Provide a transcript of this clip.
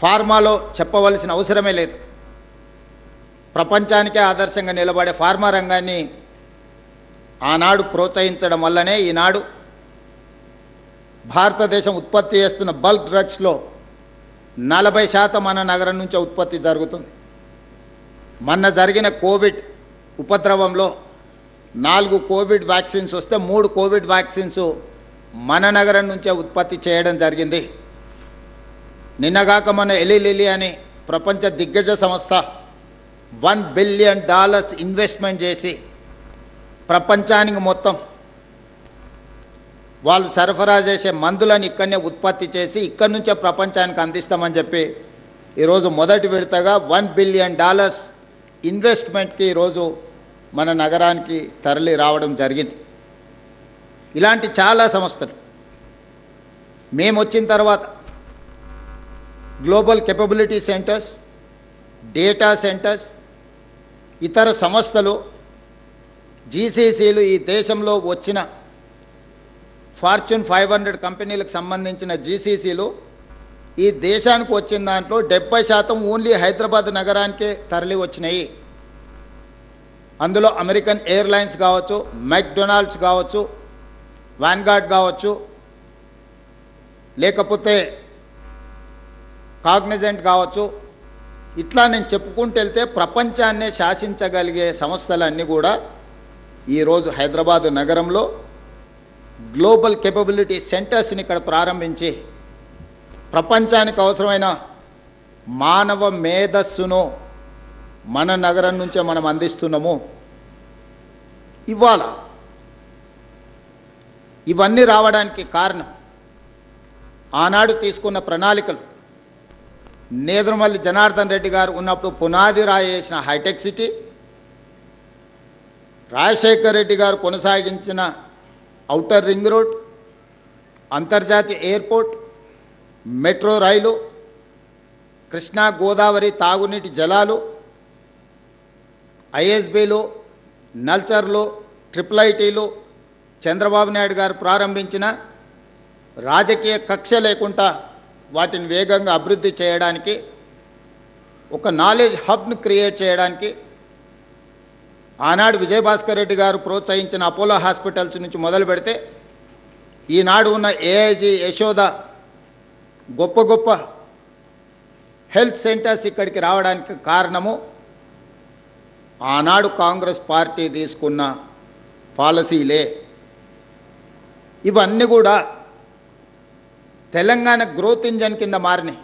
ఫార్మాలో చెప్పవలసిన అవసరమే లేదు. ప్రపంచానికే ఆదర్శంగా నిలబడే ఫార్మా రంగాన్ని ఆనాడు ప్రోత్సహించడం వల్లనే ఈనాడు భారతదేశం ఉత్పత్తి చేస్తున్న బల్క్ డ్రగ్స్లో నలభై శాతం మన నగరం నుంచే ఉత్పత్తి జరుగుతుంది. మొన్న జరిగిన కోవిడ్ ఉపద్రవంలో నాలుగు కోవిడ్ వ్యాక్సిన్స్ వస్తే మూడు కోవిడ్ వ్యాక్సిన్స్ మన నగరం నుంచే ఉత్పత్తి చేయడం జరిగింది. నిన్నగాక మన ఎలిలిలి అని ప్రపంచ దిగ్గజ సంస్థ వన్ బిలియన్ డాలర్స్ ఇన్వెస్ట్మెంట్ చేసి ప్రపంచానికి మొత్తం వాళ్ళు సరఫరా చేసే మందులను ఇక్కడనే ఉత్పత్తి చేసి ఇక్కడి నుంచే ప్రపంచానికి అందిస్తామని చెప్పి ఈరోజు మొదటి విడతగా వన్ బిలియన్ డాలర్స్ ఇన్వెస్ట్మెంట్కి ఈరోజు మన నగరానికి తరలి రావడం జరిగింది. ఇలాంటి చాలా సంస్థలు. మేము వచ్చిన తర్వాత global capability centres data centres ఇతర సంస్థలు జీసీసీలు ఈ దేశంలో వచ్చిన ఫార్చ్యూన్ ఫైవ్ హండ్రెడ్ కంపెనీలకు సంబంధించిన జీసీసీలు ఈ దేశానికి వచ్చిన దాంట్లో డెబ్బై శాతం ఓన్లీ హైదరాబాద్ నగరానికే తరలి వచ్చినాయి. అందులో అమెరికన్ ఎయిర్లైన్స్ కావచ్చు మెక్డొనాల్డ్స్ కావచ్చు వాన్గార్డ్ కావచ్చు లేకపోతే కాగ్నిజెంట్ కావచ్చు. ఇట్లా నేను చెప్పుకుంటూ వెళ్తే ప్రపంచాన్నే శాసించగలిగే సంస్థలన్నీ కూడా ఈరోజు హైదరాబాదు నగరంలో గ్లోబల్ కెపబిలిటీ సెంటర్స్ని ఇక్కడ ప్రారంభించి ప్రపంచానికి అవసరమైన మానవ మేధస్సును మన నగరం నుంచే మనం అందిస్తున్నాము. ఇవాళ ఇవన్నీ రావడానికి కారణం ఆనాడు తీసుకున్న ప్రణాళికలు నేదురుమల్లి జనార్దన్ రెడ్డి గారు ఉన్నప్పుడు పునాది రాయేసిన హైటెక్ సిటీ రాజశేఖర్ రెడ్డి గారు కొనసాగించిన ఔటర్ రింగ్ రోడ్ అంతర్జాతీయ ఎయిర్పోర్ట్ మెట్రో రైలు కృష్ణా గోదావరి తాగునీటి జలాలు ఐఎస్బీలు నల్చర్లు ట్రిపుల్ ఐటీలు చంద్రబాబు నాయుడు గారు ప్రారంభించిన రాజకీయ కక్ష లేకుండా వాటిని వేగంగా అభివృద్ధి చేయడానికి ఒక నాలెడ్జ్ హబ్ను క్రియేట్ చేయడానికి ఆనాడు విజయభాస్కర్ రెడ్డి గారు ప్రోత్సహించిన అపోలో హాస్పిటల్స్ నుంచి మొదలు పెడితే ఈనాడు ఉన్న ఏఐజీ యశోద గొప్ప గొప్ప హెల్త్ సెంటర్స్ ఇక్కడికి రావడానికి కారణము ఆనాడు కాంగ్రెస్ పార్టీ తీసుకున్న పాలసీలే. ఇవన్నీ కూడా తెలంగాణ గ్రోత్ ఇంజన్ కింద మారినాయి.